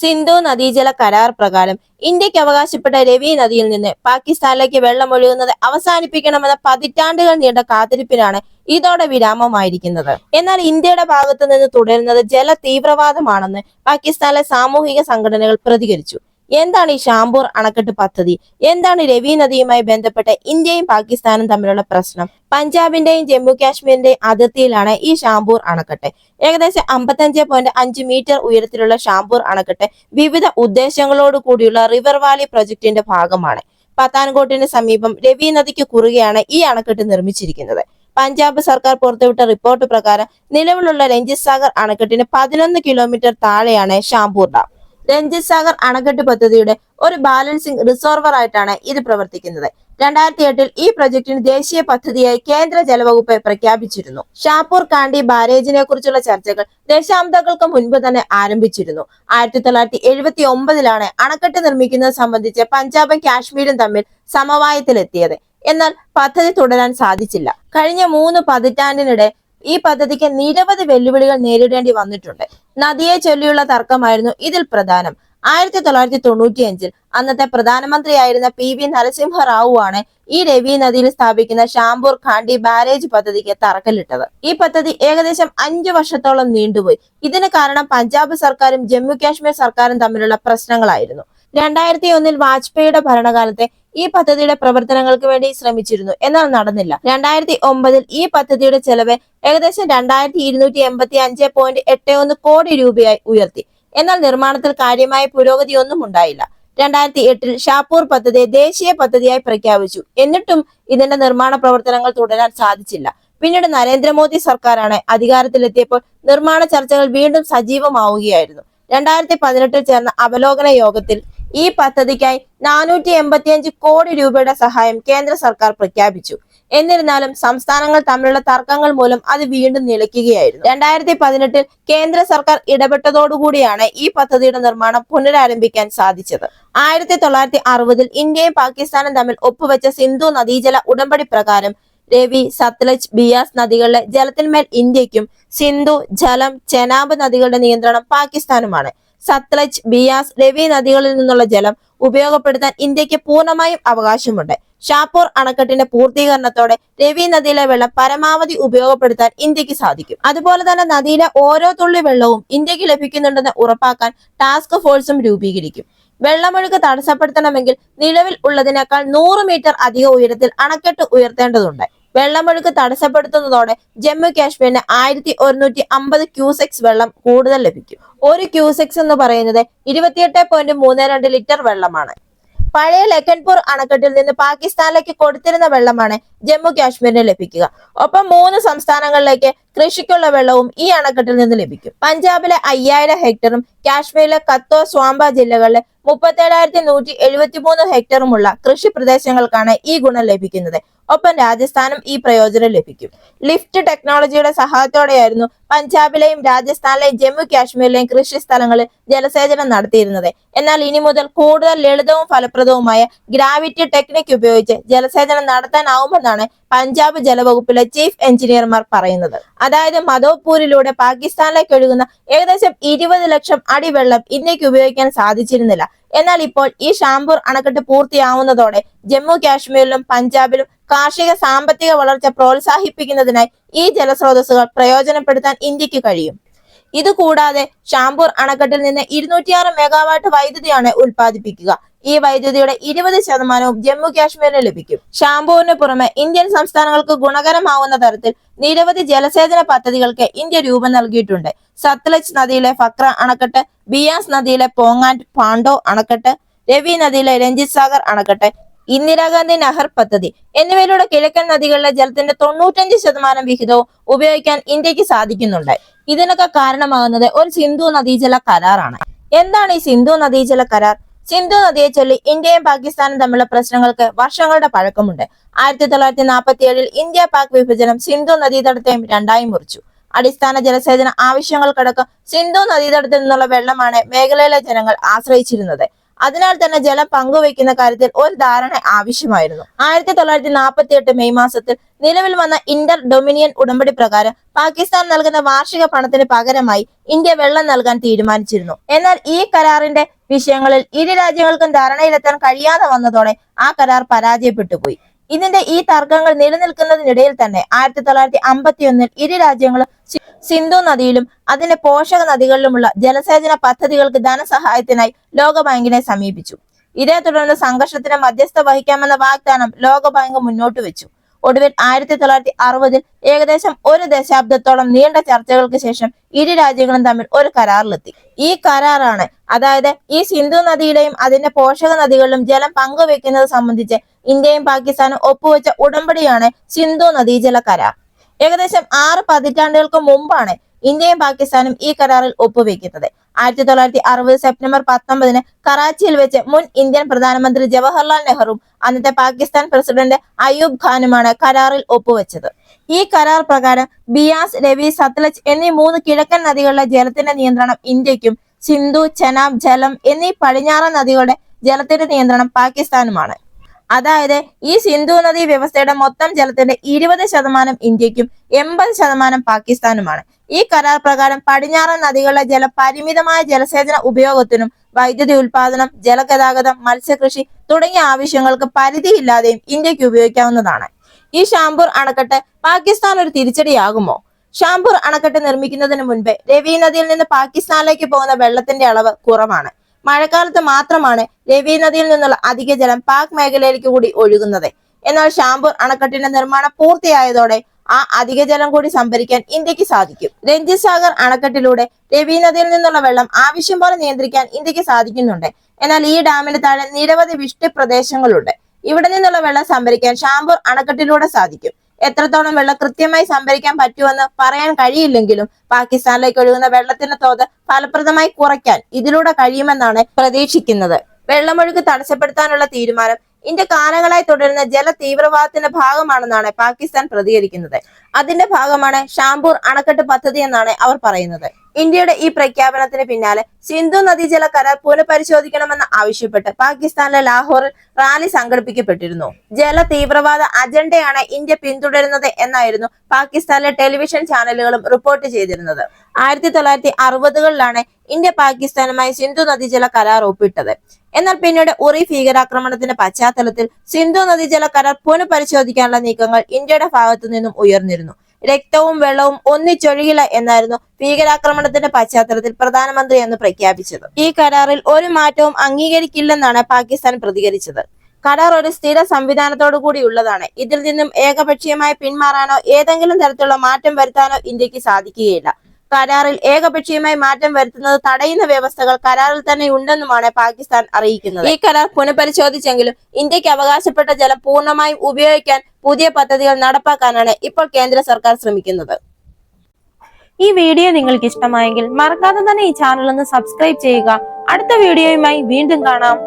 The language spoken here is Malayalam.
സിന്ധു നദീജല കരാർ പ്രകാരം ഇന്ത്യയ്ക്ക് അവകാശപ്പെട്ട രവി നദിയിൽ നിന്ന് പാകിസ്ഥാനിലേക്ക് വെള്ളം ഒഴുകുന്നത് അവസാനിപ്പിക്കണമെന്ന പതിറ്റാണ്ടുകൾ നീണ്ട കാത്തിരിപ്പിനാണ് ഇതോടെ വിരാമമായിരിക്കുന്നത്. എന്നാൽ ഇന്ത്യയുടെ ഭാഗത്തു നിന്ന് തുടരുന്നത് ജല തീവ്രവാദമാണെന്ന് പാകിസ്ഥാനിലെ സാമൂഹിക സംഘടനകൾ പ്രതികരിച്ചു. എന്താണ് ഈ ഷാംപൂർ അണക്കെട്ട് പദ്ധതി? എന്താണ് രവി നദിയുമായി ബന്ധപ്പെട്ട് ഇന്ത്യയും പാകിസ്ഥാനും തമ്മിലുള്ള പ്രശ്നം? പഞ്ചാബിന്റെയും ജമ്മു കാശ്മീരിന്റെയും അതിർത്തിയിലാണ് ഈ ഷാംപൂർ അണക്കെട്ട്. ഏകദേശം അമ്പത്തഞ്ച് പോയിന്റ് അഞ്ച് മീറ്റർ ഉയരത്തിലുള്ള ഷാംപൂർ അണക്കെട്ട് വിവിധ ഉദ്ദേശങ്ങളോട് കൂടിയുള്ള റിവർ വാലി പ്രൊജക്ടിന്റെ ഭാഗമാണ്. പത്താൻകോട്ടിന് സമീപം രവി നദിക്ക് കുറുകെയാണ് ഈ അണക്കെട്ട് നിർമ്മിച്ചിരിക്കുന്നത്. പഞ്ചാബ് സർക്കാർ പുറത്തുവിട്ട റിപ്പോർട്ട് പ്രകാരം നിലവിലുള്ള രഞ്ജിത് സാഗർ അണക്കെട്ടിന് പതിനൊന്ന് കിലോമീറ്റർ താഴെയാണ് ഷാംപൂർ ഡാം. രഞ്ജിത് സാഗർ അണക്കെട്ട് പദ്ധതിയുടെ ഒരു ബാലൻസിംഗ് റിസർവർ ആയിട്ടാണ് ഇത് പ്രവർത്തിക്കുന്നത്. രണ്ടായിരത്തി എട്ടിൽ ഈ പ്രൊജക്ടിന് ദേശീയ പദ്ധതിയായി കേന്ദ്ര ജലവകുപ്പ് പ്രഖ്യാപിച്ചിരുന്നു. ഷാപ്പൂർ കാണ്ടി ബാരേജിനെ കുറിച്ചുള്ള ചർച്ചകൾ ദശാബ്ദങ്ങൾക്ക് മുൻപ് തന്നെ ആരംഭിച്ചിരുന്നു. ആയിരത്തി തൊള്ളായിരത്തി എഴുപത്തി ഒമ്പതിലാണ് അണക്കെട്ട് നിർമ്മിക്കുന്നത് സംബന്ധിച്ച് പഞ്ചാബും കാശ്മീരും തമ്മിൽ സമവായത്തിലെത്തിയത്. എന്നാൽ പദ്ധതി തുടരാൻ സാധിച്ചില്ല. കഴിഞ്ഞ മൂന്ന് പതിറ്റാണ്ടിനിടെ ഈ പദ്ധതിക്ക് നിരവധി വെല്ലുവിളികൾ നേരിടേണ്ടി വന്നിട്ടുണ്ട്. നദിയെ ചൊല്ലിയുള്ള തർക്കമായിരുന്നു ഇതിൽ പ്രധാനം. ആയിരത്തി തൊള്ളായിരത്തി തൊണ്ണൂറ്റിയഞ്ചിൽ അന്നത്തെ പ്രധാനമന്ത്രിയായിരുന്ന പി വി നരസിംഹറാവു ആണ് ഈ രവി നദിയിൽ സ്ഥാപിക്കുന്ന ഷാംപൂർ ഖാണ്ടി ബാരേജ് പദ്ധതിക്ക് തറക്കല്ലിട്ടത്. ഈ പദ്ധതി ഏകദേശം അഞ്ചു വർഷത്തോളം നീണ്ടുപോയി. ഇതിന് കാരണം പഞ്ചാബ് സർക്കാരും ജമ്മു കാശ്മീർ സർക്കാരും തമ്മിലുള്ള പ്രശ്നങ്ങളായിരുന്നു. രണ്ടായിരത്തി ഒന്നിൽ വാജ്പേയിയുടെ ഭരണകാലത്തെ ഈ പദ്ധതിയുടെ പ്രവർത്തനങ്ങൾക്ക് വേണ്ടി ശ്രമിച്ചിരുന്നു. എന്നാൽ നടന്നില്ല. രണ്ടായിരത്തി ഒമ്പതിൽ ഈ പദ്ധതിയുടെ ചെലവ് ഏകദേശം രണ്ടായിരത്തി ഇരുന്നൂറ്റി എൺപത്തി അഞ്ച് പോയിന്റ് എട്ട് ഒന്ന് കോടി രൂപയായി ഉയർത്തി. എന്നാൽ നിർമ്മാണത്തിൽ കാര്യമായ പുരോഗതി ഒന്നും ഉണ്ടായില്ല. രണ്ടായിരത്തി എട്ടിൽ ഷാപ്പൂർ പദ്ധതി ദേശീയ പദ്ധതിയായി പ്രഖ്യാപിച്ചു. എന്നിട്ടും ഇതിന്റെ നിർമ്മാണ പ്രവർത്തനങ്ങൾ തുടരാൻ സാധിച്ചില്ല. പിന്നീട് നരേന്ദ്രമോദി സർക്കാരാണ് അധികാരത്തിലെത്തിയപ്പോൾ നിർമ്മാണ ചർച്ചകൾ വീണ്ടും സജീവമാവുകയായിരുന്നു. രണ്ടായിരത്തി പതിനെട്ടിൽ ചേർന്ന അവലോകന യോഗത്തിൽ ഈ പദ്ധതിക്കായി നാനൂറ്റി എൺപത്തിയഞ്ച് കോടി രൂപയുടെ സഹായം കേന്ദ്ര സർക്കാർ പ്രഖ്യാപിച്ചു. എന്നിരുന്നാലും സംസ്ഥാനങ്ങൾ തമ്മിലുള്ള തർക്കങ്ങൾ മൂലം അത് വീണ്ടും നിലയ്ക്കുകയായിരുന്നു. രണ്ടായിരത്തി പതിനെട്ടിൽ കേന്ദ്ര സർക്കാർ ഇടപെട്ടതോടുകൂടിയാണ് ഈ പദ്ധതിയുടെ നിർമ്മാണം പുനരാരംഭിക്കാൻ സാധിച്ചത്. ആയിരത്തി തൊള്ളായിരത്തി അറുപതിൽ ഇന്ത്യയും പാകിസ്ഥാനും തമ്മിൽ ഒപ്പുവെച്ച സിന്ധു നദീജല ഉടമ്പടി പ്രകാരം രവി സത്ലജ് ബിയാസ് നദികളിലെ ജലത്തിന്മേൽ ഇന്ത്യക്കും സിന്ധു ജലം ചെനാബ് നദികളുടെ നിയന്ത്രണം പാകിസ്ഥാനുമാണ്. സത്ലജ് ബിയാസ് രവി നദികളിൽ നിന്നുള്ള ജലം ഉപയോഗപ്പെടുത്താൻ ഇന്ത്യയ്ക്ക് പൂർണമായും അവകാശമുണ്ട്. ഷാപ്പൂർ അണക്കെട്ടിന്റെ പൂർത്തീകരണത്തോടെ രവി നദിയിലെ വെള്ളം പരമാവധി ഉപയോഗപ്പെടുത്താൻ ഇന്ത്യയ്ക്ക് സാധിക്കും. അതുപോലെ തന്നെ നദിയിലെ ഓരോ തുള്ളി വെള്ളവും ഇന്ത്യയ്ക്ക് ലഭിക്കുന്നുണ്ടെന്ന് ഉറപ്പാക്കാൻ ടാസ്ക് ഫോഴ്സും രൂപീകരിക്കും. വെള്ളമൊഴുക്ക് തടസ്സപ്പെടുത്തണമെങ്കിൽ നിലവിൽ ഉള്ളതിനേക്കാൾ നൂറ് മീറ്റർ അധിക ഉയരത്തിൽ അണക്കെട്ട് ഉയർത്തേണ്ടതുണ്ട്. വെള്ളമൊഴുക്ക് തടസ്സപ്പെടുത്തുന്നതോടെ ജമ്മു കാശ്മീരിന് ആയിരത്തി ഒരുന്നൂറ്റി അമ്പത് ക്യൂസെക്സ് വെള്ളം കൂടുതൽ ലഭിക്കും. ഒരു ക്യൂസെക്സ് എന്ന് പറയുന്നത് ഇരുപത്തിയെട്ട് പോയിന്റ് മൂന്ന് രണ്ട് ലിറ്റർ വെള്ളമാണ്. പഴയ ലക്കൻപൂർ അണക്കെട്ടിൽ നിന്ന് പാകിസ്ഥാനിലേക്ക് കൊടുത്തിരുന്ന വെള്ളമാണ് ജമ്മു കാശ്മീരിന് ലഭിക്കുക. ഒപ്പം മൂന്ന് സംസ്ഥാനങ്ങളിലേക്ക് കൃഷിക്കുള്ള വെള്ളവും ഈ അണക്കെട്ടിൽ നിന്ന് ലഭിക്കും. പഞ്ചാബിലെ അയ്യായിരം ഹെക്ടറും കാശ്മീരിലെ കത്തോ സ്വാംബ ജില്ലകളിലെ മുപ്പത്തേഴായിരത്തി നൂറ്റി എഴുപത്തി മൂന്ന് ഹെക്ടറുമുള്ള കൃഷി പ്രദേശങ്ങൾക്കാണ് ഈ ഗുണം ലഭിക്കുന്നത്. ഒപ്പം രാജസ്ഥാനും ഈ പ്രയോജനം ലഭിക്കും. ലിഫ്റ്റ് ടെക്നോളജിയുടെ സഹായത്തോടെയായിരുന്നു പഞ്ചാബിലെയും രാജസ്ഥാനിലെയും ജമ്മു കാശ്മീരിലെയും കൃഷി സ്ഥലങ്ങളിൽ ജലസേചനം നടത്തിയിരുന്നത്. എന്നാൽ ഇനി മുതൽ കൂടുതൽ ലളിതവും ഫലപ്രദവുമായ ഗ്രാവിറ്റി ടെക്നിക് ഉപയോഗിച്ച് ജലസേചനം നടത്താനാവുമെന്നാണ് പഞ്ചാബ് ജലവകുപ്പിലെ ചീഫ് എഞ്ചിനീയർമാർ പറയുന്നത്. അതായത് മധോപൂരിലൂടെ പാകിസ്ഥാനിലേക്ക് ഒഴുകുന്ന ഏകദേശം ഇരുപത് ലക്ഷം അടി വെള്ളം ഇന്ത്യയ്ക്ക് ഉപയോഗിക്കാൻ സാധിച്ചിരുന്നില്ല. എന്നാൽ ഇപ്പോൾ ഈ ഷാംപൂർ അണക്കെട്ട് പൂർത്തിയാവുന്നതോടെ ജമ്മു കാശ്മീരിലും പഞ്ചാബിലും കാർഷിക സാമ്പത്തിക വളർച്ച പ്രോത്സാഹിപ്പിക്കുന്നതിനായി ഈ ജലസ്രോതസ്സുകൾ പ്രയോജനപ്പെടുത്താൻ ഇന്ത്യയ്ക്ക് കഴിയും. ഇതുകൂടാതെ ഷാംപൂർ അണക്കെട്ടിൽ നിന്ന് ഇരുന്നൂറ്റിയാറ് മെഗാവാട്ട് വൈദ്യുതിയാണ് ഉൽപ്പാദിപ്പിക്കുക. ഈ വൈദ്യുതിയുടെ ഇരുപത് ശതമാനവും ജമ്മു കാശ്മീരിന് ലഭിക്കും. ഷാംപൂരിന് പുറമെ ഇന്ത്യൻ സംസ്ഥാനങ്ങൾക്ക് ഗുണകരമാവുന്ന തരത്തിൽ നിരവധി ജലസേചന പദ്ധതികൾക്ക് ഇന്ത്യ രൂപം നൽകിയിട്ടുണ്ട്. സത്ലജ് നദിയിലെ ഫക്ര അണക്കെട്ട് ബിയാസ് നദിയിലെ പോങ്ങാൻഡ് പാണ്ഡോ അണക്കെട്ട് രവി നദിയിലെ രഞ്ജിത് സാഗർ അണക്കെട്ട് ഇന്ദിരാഗാന്ധി നഹർ പദ്ധതി എന്നിവയിലൂടെ കിഴക്കൻ നദികളിലെ ജലത്തിന്റെ തൊണ്ണൂറ്റഞ്ച് ശതമാനം വിഹിതവും ഉപയോഗിക്കാൻ ഇന്ത്യയ്ക്ക് സാധിക്കുന്നുണ്ട്. ഇതിനൊക്കെ കാരണമാകുന്നത് ഒരു സിന്ധു നദീജല കരാറാണ്. എന്താണ് ഈ സിന്ധു നദീജല കരാർ? സിന്ധു നദിയെ ചൊല്ലി ഇന്ത്യയും പാകിസ്ഥാനും തമ്മിലുള്ള പ്രശ്നങ്ങൾക്ക് വർഷങ്ങളുടെ പഴക്കമുണ്ട്. ആയിരത്തി തൊള്ളായിരത്തി നാൽപ്പത്തി ഏഴിൽ ഇന്ത്യ പാക് വിഭജനം സിന്ധു നദീതടത്തെയും രണ്ടായി മുറിച്ചു. അടിസ്ഥാന ജലസേചന ആവശ്യങ്ങൾക്കടക്കം സിന്ധു നദീതടത്തിൽ നിന്നുള്ള വെള്ളമാണ് മേഖലയിലെ ജനങ്ങൾ ആശ്രയിച്ചിരുന്നത്. അതിനാൽ തന്നെ ജലം പങ്കുവയ്ക്കുന്ന കാര്യത്തിൽ ഒരു ധാരണ ആവശ്യമായിരുന്നു. ആയിരത്തി തൊള്ളായിരത്തി നാൽപ്പത്തി എട്ട് മെയ് മാസത്തിൽ നിലവിൽ വന്ന ഇന്റർ ഡൊമിനിയൻ ഉടമ്പടി പ്രകാരം പാകിസ്ഥാൻ നൽകുന്ന വാർഷിക പണത്തിന് പകരമായി ഇന്ത്യ വെള്ളം നൽകാൻ തീരുമാനിച്ചിരുന്നു. എന്നാൽ ഈ കരാറിന്റെ വിഷയങ്ങളിൽ ഇരു രാജ്യങ്ങൾക്കും ധാരണയിലെത്താൻ കഴിയാതെ വന്നതോടെ ആ കരാർ പരാജയപ്പെട്ടു പോയി. ഇതിന്റെ ഈ തർക്കങ്ങൾ നിലനിൽക്കുന്നതിനിടയിൽ തന്നെ ആയിരത്തി തൊള്ളായിരത്തി അമ്പത്തി ഒന്നിൽ ഇരു രാജ്യങ്ങളും സിന്ധു നദിയിലും അതിന്റെ പോഷക നദികളിലുമുള്ള ജലസേചന പദ്ധതികൾക്ക് ധനസഹായത്തിനായി ലോകബാങ്കിനെ സമീപിച്ചു. ഇതേ തുടർന്ന് സംഘർഷത്തിന് മധ്യസ്ഥ വഹിക്കാമെന്ന വാഗ്ദാനം ലോകബാങ്ക് മുന്നോട്ട് വെച്ചു. ഒടുവിൽ ആയിരത്തി തൊള്ളായിരത്തി അറുപതിൽ ഏകദേശം ഒരു ദശാബ്ദത്തോളം നീണ്ട ചർച്ചകൾക്ക് ശേഷം ഇരു രാജ്യങ്ങളും തമ്മിൽ ഒരു കരാറിലെത്തി. ഈ കരാറാണ് അതായത് ഈ സിന്ധു നദിയിലെയും അതിന്റെ പോഷക നദികളിലും ജലം പങ്കുവെക്കുന്നത് സംബന്ധിച്ച് ഇന്ത്യയും പാകിസ്ഥാനും ഒപ്പുവെച്ച ഉടമ്പടിയാണ് സിന്ധു നദീജല കരാർ ഏകദേശം ആറ് പതിറ്റാണ്ടുകൾക്ക് മുമ്പാണ് ഇന്ത്യയും പാകിസ്ഥാനും ഈ കരാറിൽ ഒപ്പുവെക്കുന്നത്. ആയിരത്തി തൊള്ളായിരത്തി അറുപത് സെപ്റ്റംബർ പത്തൊമ്പതിന് കറാച്ചിയിൽ വെച്ച് മുൻ ഇന്ത്യൻ പ്രധാനമന്ത്രി ജവഹർലാൽ നെഹ്റുവും അന്നത്തെ പാകിസ്ഥാൻ പ്രസിഡന്റ് അയൂബ് ഖാനുമാണ് കരാറിൽ ഒപ്പുവെച്ചത്. ഈ കരാർ പ്രകാരം ബിയാസ് രവി സത്ലജ് എന്നീ മൂന്ന് കിഴക്കൻ നദികളുടെ ജലത്തിന്റെ നിയന്ത്രണം ഇന്ത്യക്കും സിന്ധു ചെനാബ് ജലം എന്നീ പടിഞ്ഞാറൻ നദികളുടെ ജലത്തിന്റെ നിയന്ത്രണം പാകിസ്ഥാനുമാണ്. അതായത് ഈ സിന്ധു നദി വ്യവസ്ഥയുടെ മൊത്തം ജലത്തിന്റെ ഇരുപത് ശതമാനം ഇന്ത്യക്കും എൺപത് ശതമാനം പാകിസ്ഥാനുമാണ്. ഈ കരാർ പ്രകാരം പടിഞ്ഞാറൻ നദികളിലെ ജല പരിമിതമായ ജലസേചന ഉപയോഗത്തിനും വൈദ്യുതി ഉൽപാദനം ജലഗതാഗതം മത്സ്യകൃഷി തുടങ്ങിയ ആവശ്യങ്ങൾക്ക് പരിധിയില്ലാതെയും ഇന്ത്യയ്ക്ക് ഉപയോഗിക്കാവുന്നതാണ്. ഈ ഷാംപൂർ അണക്കെട്ട് പാകിസ്ഥാൻ ഒരു തിരിച്ചടിയാകുമോ? ഷാംപൂർ അണക്കെട്ട് നിർമ്മിക്കുന്നതിന് മുൻപ് രവി നദിയിൽ നിന്ന് പാകിസ്ഥാനിലേക്ക് പോകുന്ന വെള്ളത്തിന്റെ അളവ് കുറവാണ്. മഴക്കാലത്ത് മാത്രമാണ് രവി നദിയിൽ നിന്നുള്ള അധിക ജലം പാക് മേഖലയിലേക്ക് കൂടി ഒഴുകുന്നത്. എന്നാൽ ഷാംപൂർ അണക്കെട്ടിന്റെ നിർമ്മാണം പൂർത്തിയായതോടെ ആ അധിക ജലം കൂടി സംഭരിക്കാൻ ഇന്ത്യയ്ക്ക് സാധിക്കും. രഞ്ജിത് സാഗർ അണക്കെട്ടിലൂടെ രവി നദിയിൽ നിന്നുള്ള വെള്ളം ആവശ്യം പോലെ നിയന്ത്രിക്കാൻ ഇന്ത്യയ്ക്ക് സാധിക്കുന്നുണ്ട്. എന്നാൽ ഈ ഡാമിന് താഴെ നിരവധി വിഷ്ടി പ്രദേശങ്ങളുണ്ട്. ഇവിടെ നിന്നുള്ള വെള്ളം സംഭരിക്കാൻ ഷാംപൂർ അണക്കെട്ടിലൂടെ സാധിക്കും. എത്രത്തോളം വെള്ളം കൃത്യമായി സംഭരിക്കാൻ പറ്റുമെന്ന് പറയാൻ കഴിയില്ലെങ്കിലും പാകിസ്ഥാനിലേക്ക് ഒഴുകുന്ന വെള്ളത്തിന്റെ തോത് ഫലപ്രദമായി കുറയ്ക്കാൻ ഇതിലൂടെ കഴിയുമെന്നാണ് പ്രതീക്ഷിക്കുന്നത്. വെള്ളമൊഴുക്ക് തടസ്സപ്പെടുത്താനുള്ള തീരുമാനം ഇന്ത്യ കാലങ്ങളായി തുടരുന്ന ജല തീവ്രവാദത്തിന്റെ ഭാഗമാണെന്നാണ് പാകിസ്ഥാൻ പ്രതികരിക്കുന്നത്. അതിന്റെ ഭാഗമാണ് ഷാംപൂർ അണക്കെട്ട് പദ്ധതി എന്നാണ് അവർ പറയുന്നത്. ഇന്ത്യയുടെ ഈ പ്രഖ്യാപനത്തിന് പിന്നാലെ സിന്ധു നദീജല കരാർ പുനഃപരിശോധിക്കണമെന്ന് ആവശ്യപ്പെട്ട് പാകിസ്ഥാനിലെ ലാഹോറിൽ റാലി സംഘടിപ്പിക്കപ്പെട്ടിരുന്നു. ജല തീവ്രവാദ അജണ്ടയാണ് ഇന്ത്യ പിന്തുടരുന്നത് എന്നായിരുന്നു പാകിസ്ഥാനിലെ ടെലിവിഷൻ ചാനലുകളും റിപ്പോർട്ട് ചെയ്തിരുന്നത്. ആയിരത്തി തൊള്ളായിരത്തി അറുപതുകളിലാണ് ഇന്ത്യ പാകിസ്ഥാനുമായി സിന്ധു നദീജല കരാർ ഒപ്പിട്ടത്. എന്നാൽ പിന്നീട് ഉറി ഭീകരാക്രമണത്തിന്റെ പശ്ചാത്തലത്തിൽ സിന്ധു നദീജല കരാർ പുനഃപരിശോധിക്കാനുള്ള നീക്കങ്ങൾ ഇന്ത്യയുടെ ഭാഗത്തു നിന്നും ഉയർന്നിരുന്നു. രക്തവും വെള്ളവും ഒന്നിച്ചൊഴുകില്ല എന്നായിരുന്നു ഭീകരാക്രമണത്തിന്റെ പശ്ചാത്തലത്തിൽ പ്രധാനമന്ത്രി എന്ന് പ്രഖ്യാപിച്ചത്. ഈ കരാറിൽ ഒരു മാറ്റവും അംഗീകരിക്കില്ലെന്നാണ് പാകിസ്ഥാൻ പ്രതികരിച്ചത്. കരാർ ഒരു സ്ഥിര സംവിധാനത്തോടു കൂടിയുള്ളതാണ് ഇതിൽ നിന്നും ഏകപക്ഷീയമായി പിന്മാറാനോ ഏതെങ്കിലും തരത്തിലുള്ള മാറ്റം വരുത്താനോ ഇന്ത്യയ്ക്ക് സാധിക്കുകയില്ല. കരാറിൽ ഏകപക്ഷീയമായി മാറ്റം വരുത്തുന്നത് തടയുന്ന വ്യവസ്ഥകൾ കരാറിൽ തന്നെ ഉണ്ടെന്നുമാണ് പാകിസ്ഥാൻ അറിയിക്കുന്നത്. ഈ കരാർ പുനഃപരിശോധിച്ചെങ്കിലും ഇന്ത്യയ്ക്ക് അവകാശപ്പെട്ട ജലം പൂർണമായും ഉപയോഗിക്കാൻ പുതിയ പദ്ധതികൾ നടപ്പാക്കാനാണ് ഇപ്പോൾ കേന്ദ്ര സർക്കാർ ശ്രമിക്കുന്നത്. ഈ വീഡിയോ നിങ്ങൾക്ക് ഇഷ്ടമായെങ്കിൽ മറക്കാതെ തന്നെ ഈ ചാനൽ ഒന്ന് സബ്സ്ക്രൈബ് ചെയ്യുക. അടുത്ത വീഡിയോയുമായി വീണ്ടും കാണാം.